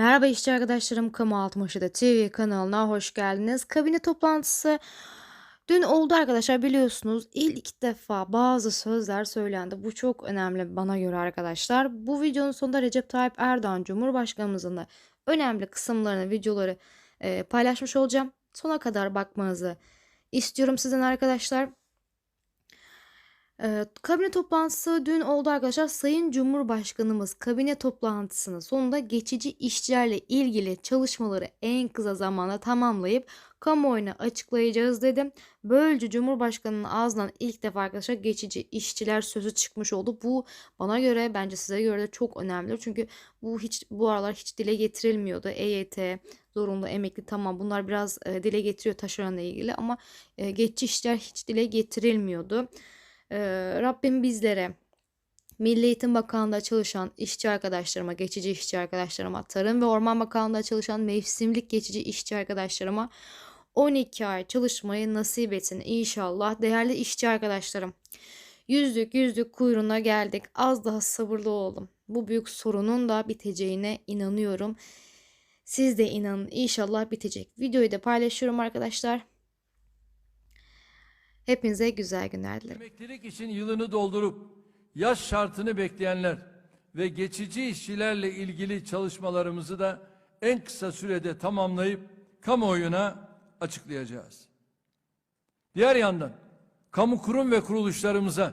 Merhaba işçi arkadaşlarım, Kamu Altmışı'da TV kanalına hoş geldiniz. Kabine toplantısı dün oldu arkadaşlar biliyorsunuz. İlk defa bazı sözler söylendi. Bu çok önemli bana göre arkadaşlar. Bu videonun sonunda Recep Tayyip Erdoğan Cumhurbaşkanımızın da önemli kısımlarını, videoları e, paylaşmış olacağım. Sona kadar bakmanızı istiyorum sizden arkadaşlar. Ee, kabine toplantısı dün oldu arkadaşlar. Sayın Cumhurbaşkanımız kabine toplantısının sonunda geçici işçilerle ilgili çalışmaları en kısa zamanda tamamlayıp kamuoyuna açıklayacağız dedim. Böylece Cumhurbaşkanının ağzından ilk defa arkadaşlar geçici işçiler sözü çıkmış oldu. Bu bana göre bence size göre de çok önemli. Çünkü bu hiç bu aralar hiç dile getirilmiyordu. EYT, zorunlu emekli tamam bunlar biraz e, dile getiriyor taşeronla ilgili ama e, geçici işçiler hiç dile getirilmiyordu. Ee, Rabbim bizlere Milli Eğitim Bakanlığı'nda çalışan işçi arkadaşlarıma, geçici işçi arkadaşlarıma, Tarım ve Orman Bakanlığı'nda çalışan mevsimlik geçici işçi arkadaşlarıma 12 ay çalışmayı nasip etsin inşallah. Değerli işçi arkadaşlarım, yüzlük yüzlük kuyruğuna geldik. Az daha sabırlı olalım. Bu büyük sorunun da biteceğine inanıyorum. Siz de inanın inşallah bitecek. Videoyu da paylaşıyorum arkadaşlar. Hepinize güzel günler dilerim. Emeklilik için yılını doldurup yaş şartını bekleyenler ve geçici işçilerle ilgili çalışmalarımızı da en kısa sürede tamamlayıp kamuoyuna açıklayacağız. Diğer yandan kamu kurum ve kuruluşlarımıza